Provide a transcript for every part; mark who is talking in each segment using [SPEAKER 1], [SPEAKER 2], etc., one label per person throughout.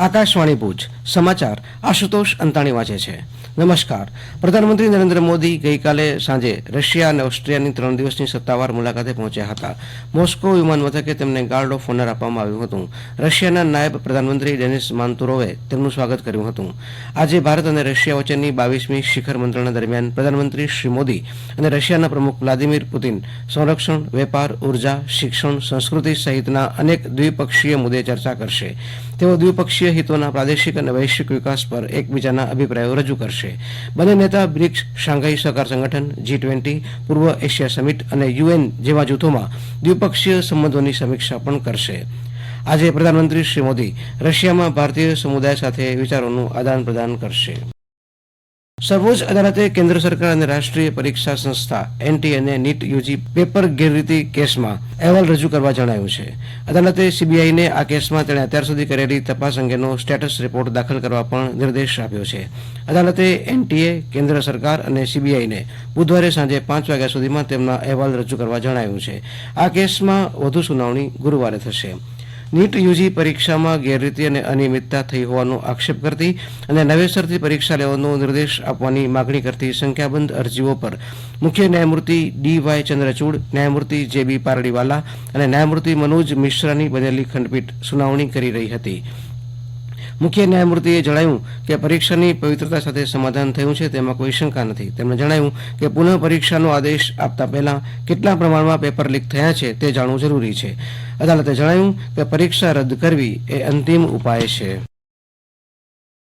[SPEAKER 1] આકાશવાણી ભુજ, સમાચાર આશુતોષ અંતાણી વાંચે છે. નમસ્કાર. પ્રધાનમંત્રી નરેન્દ્ર મોદી ગઈકાલે સાંજે રશિયા અને ઓસ્ટ્રિયાની ત્રણ દિવસની સત્તાવાર મુલાકાતે પહોંચ્યા હતા. મોસ્કો વિમાન મથકે તેમને ગાર્ડ ઓફ ઓનર આપવામાં આવ્યું હતું. રશિયાના નાયબ પ્રધાનમંત્રી ડેનિસ માન્તુરોવે તેમનું સ્વાગત કર્યું હતું. આજે ભારત અને રશિયા વચ્ચેની બાવીસમી શિખર મંત્રણા દરમિયાન પ્રધાનમંત્રી શ્રી મોદી અને રશિયાના પ્રમુખ વ્લાદિમીર પુતિન સંરક્ષણ, વેપાર, ઊર્જા, શિક્ષણ, સંસ્કૃતિ સહિતના અનેક દ્વિપક્ષીય મુદ્દે ચર્ચા કરશે. તેઓ દ્વિપક્ષીય હિતોના પ્રાદેશિક અને વૈશ્વિક વિકાસ પર એકબીજાના અભિપ્રાયો રજૂ કરશે. બંને નેતા બ્રિક્સ, શાંઘાઈ સહકાર સંગઠન જી ટ્વેન્ટી પૂર્વ એશિયા સમિટ અને યુએન જેવા જૂથોમાં દ્વિપક્ષીય સંબંધોની સમીક્ષા પણ કરશે. આજે પ્રધાનમંત્રી શ્રી મોદી રશિયામાં ભારતીય સમુદાય સાથે વિચારોનું આદાન પ્રદાન કરશે. સર્વોચ્ચ અદાલતે કેન્દ્ર સરકાર અને રાષ્ટ્રીય પરીક્ષા સંસ્થા એનટીએને નીટ, યુજી પેપર ગેરરીતિ કેસમાં અહેવાલ રજૂ કરવા જણાવ્યું છે. અદાલતે સીબીઆઈને આ કેસમાં તેણે અત્યાર સુધી કરેલી તપાસ અંગેનો સ્ટેટસ રિપોર્ટ દાખલ કરવા પણ નિર્દેશ આપ્યો છે. અદાલતે એનટીએ, કેન્દ્ર સરકાર અને સીબીઆઈને બુધવારે સાંજે પાંચ વાગ્યા સુધીમાં તેમના અહેવાલ રજૂ કરવા જણાવ્યું છે. આ કેસમાં વધુ સુનાવણી ગુરુવારે થશે. નીટ યુજી પરીક્ષામાં ગેરરીતિ અને અનિયમિતતા થઈ હોવાનો આક્ષેપ કરતી અને નવેસરથી પરીક્ષા લેવાનો નિર્દેશ આપવાની માગણી કરતી સંખ્યાબંધ અરજીઓ પર મુખ્ય ન્યાયમૂર્તિ ડી વાય ચંદ્રચૂડ, ન્યાયમૂર્તિ જે બી પારડીવાલા અને ન્યાયમૂર્તિ મનોજ મિશ્રાની બનેલી ખંડપીઠ સુનાવણી કરી રહી હતી. મુખ્ય ન્યાયમૂર્તિએ જણાવ્યું કે પરીક્ષાની પવિત્રતા સાથે સમાધાન થયું છે, તેમાં કોઈ શંકા નથી. તેમણે જણાવ્યું કે પુનઃ પરીક્ષાનો આદેશ આપતા પહેલા કેટલા પ્રમાણમાં પેપર લીક થયા છે તે જાણવું જરૂરી છે. અદાલતે જણાવ્યું કે પરીક્ષા રદ કરવી એ અંતિમ ઉપાય છે.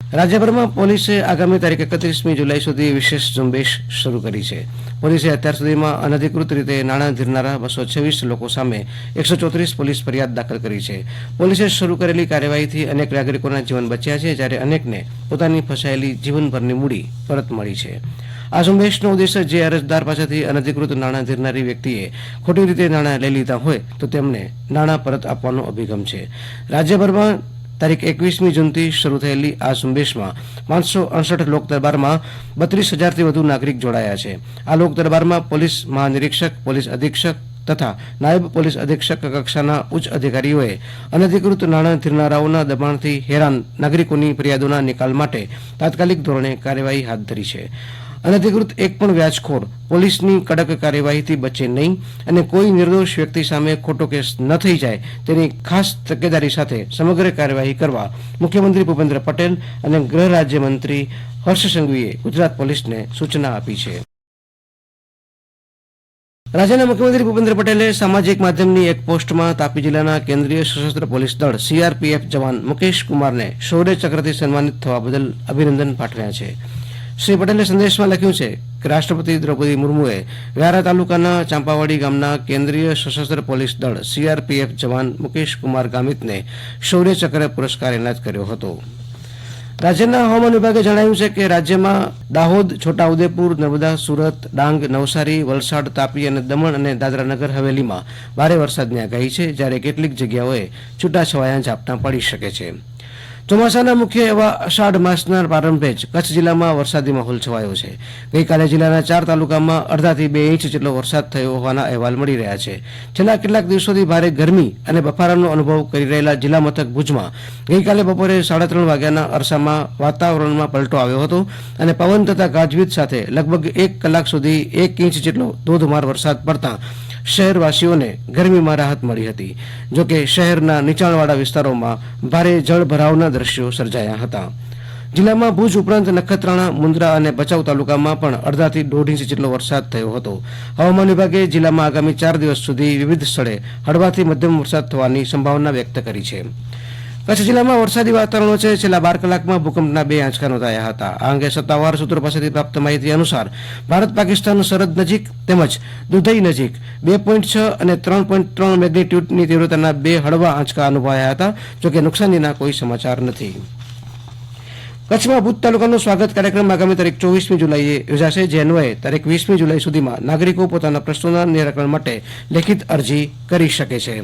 [SPEAKER 1] રાજ્યભરમાં પોલીસે આગામી તારીખ એકત્રીસમી જુલાઈ સુધી વિશેષ ઝુંબેશ શરૂ કરી છે. પોલીસે અત્યાર સુધીમાં અનધિકૃત રીતે નાણાં ધીરનારા બસો છવ્વીસ લોકો સામે એકસો ચોત્રીસ પોલીસ ફરિયાદ દાખલ કરી છે. પોલીસે શરૂ કરેલી કાર્યવાહીથી અનેક નાગરિકોના જીવન બચ્યા છે, જ્યારે અનેકને પોતાની ફસાયેલી જીવનભરની મૂડી પરત મળી છે. આ ઝુંબેશનો ઉદ્દેશ્ય જે અરજદાર પાસેથી અનધિકૃત નાણાં ધીરનારી વ્યક્તિએ ખોટી રીતે નાણાં લઈ લીધા હોય તો તેમને નાણાં પરત આપવાનો અભિગમ છે. રાજ્યભરમાં તારીખ એકવીસમી જૂનથી શરૂ થયેલી આ ઝુંબેશમાં પાંચસો અડસઠ લોક દરબારમાં બત્રીસ હજારથી વધુ નાગરિક જોડાયા છે. આ લોક દરબારમાં પોલીસ મહાનિરીક્ષક, પોલીસ અધિક્ષક તથા નાયબ પોલીસ અધિક્ષક કક્ષાના ઉચ્ચ અધિકારીઓએ અનધિકૃત નાણાં ધીરનારાઓના દબાણથી હેરાન નાગરિકોની ફરિયાદોના નિકાલ માટે તાત્કાલિક ધોરણે કાર્યવાહી હાથ ધરી છે. અનધિકૃત એક પણ વ્યાજખોર પોલીસની કડક કાર્યવાહીથી બચે નહીં અને કોઈ નિર્દોષ વ્યક્તિ સામે ખોટો કેસ ન થઈ જાય તેની ખાસ તકેદારી સાથે સમગ્ર કાર્યવાહી કરવા મુખ્યમંત્રી ભૂપેન્દ્ર પટેલ અને ગૃહ રાજ્યમંત્રી હર્ષ સંઘવીએ ગુજરાત પોલીસને સૂચના આપી છે. રાજ્યના મુખ્યમંત્રી ભૂપેન્દ્ર પટેલે સામાજિક માધ્યમની એક પોસ્ટમાં તાપી જિલ્લાના કેન્દ્રીય સશસ્ત્ર પોલીસ દળ સીઆરપીએફ જવાન મુકેશ કુમારને શૌર્ય ચક્રથી સન્માનિત થવા બદલ અભિનંદન પાઠવ્યા છે. શ્રી પટેલે સંદેશમાં લખ્યું છે કે રાષ્ટ્રપતિ દ્રૌપદી મુર્મુએ વ્યારા તાલુકાના ચાંપાવાડી ગામના કેન્દ્રીય સશસ્ત્ર પોલીસ દળ સીઆરપીએફ જવાન મુકેશ કુમાર ગામિતને શૌર્ય ચક્ર પુરસ્કાર એનાયત કર્યો હતો. રાજ્યના હવામાન વિભાગે જણાવ્યું છે કે રાજ્યમાં દાહોદ, છોટાઉદેપુર, નર્મદા, સુરત, ડાંગ, નવસારી, વલસાડ, તાપી અને દમણ અને દાદરા નગર હવેલીમાં ભારે વરસાદની આગાહી છે, જ્યારે કેટલીક જગ્યાઓએ છૂટાછવાયા ઝાપટાં પડી શકે છે. ચોમાસાના મુખ્ય એવા અષાઢ માસના પ્રારંભે જ કચ્છ જિલ્લામાં વરસાદી માહોલ છવાયો છે. ગઈકાલે જિલ્લાના ચાર તાલુકામાં અડધાથી બે ઇંચ જેટલો વરસાદ થયો હોવાના અહેવાલ મળી રહ્યા છે. છેલ્લા કેટલાક દિવસોથી ભારે ગરમી અને બફારાનો અનુભવ કરી રહેલા જિલ્લા મથક ભુજમાં ગઈકાલે બપોરે સાડા ત્રણ વાગ્યાના અરસામાં વાતાવરણમાં પલટો આવ્યો હતો અને પવન તથા ગાજવીજ સાથે લગભગ એક કલાક સુધી એક ઇંચ જેટલો ધોધમાર વરસાદ પડતા શહેરવાસીઓને ગરમીમાં રાહત મળી હતી જોકે શહેરના નીચાણવાળા વિસ્તારોમાં ભારે જળભરાવના દ્રશ્યો સર્જાયા હતા. જિલ્લામાં ભુજ ઉપરાંત નખત્રાણા મુન્દ્રા અને ભચાઉ તાલુકામાં પણ અડધાથી દોઢ ઇંચ જેટલો વરસાદ થયો હતો. હવામાન વિભાગે જિલ્લામાં આગામી ચાર દિવસ સુધી વિવિધ સ્થળે હળવાથી મધ્યમ વરસાદ થવાની સંભાવના વ્યક્ત કરી છે. કચ્છ જિલ્લામાં વરસાદી વાતાવરણ વચ્ચે છેલ્લા બાર કલાકમાં ભૂકંપના બે આંચકા નોંધાયા હતા. આ અંગે સત્તાવાર સૂત્રો પાસેથી પ્રાપ્ત માહિતી અનુસાર ભારત પાકિસ્તાન સરહદ નજીક તેમજ દુધઈ નજીક બે પોઈન્ટ છ અને ત્રણ પોઈન્ટ ત્રણ મેગ્નિટ્યુડની તીવ્રતાના બે હળવા આંચકા અનુભવાયા હતા જોકે નુકસાનીના કોઈ સમાચાર નથી. કચ્છમાં ભુજ તાલુકાનો સ્વાગત કાર્યક્રમ આગામી તારીખ ચોવીસમી જુલાઈએ યોજાશે. જે અન્વયે તારીખ વીસમી જુલાઈ સુધીમાં નાગરિકો પોતાના પ્રશ્નોના નિરાકરણ માટે લેખિત અરજી કરી શકે છે.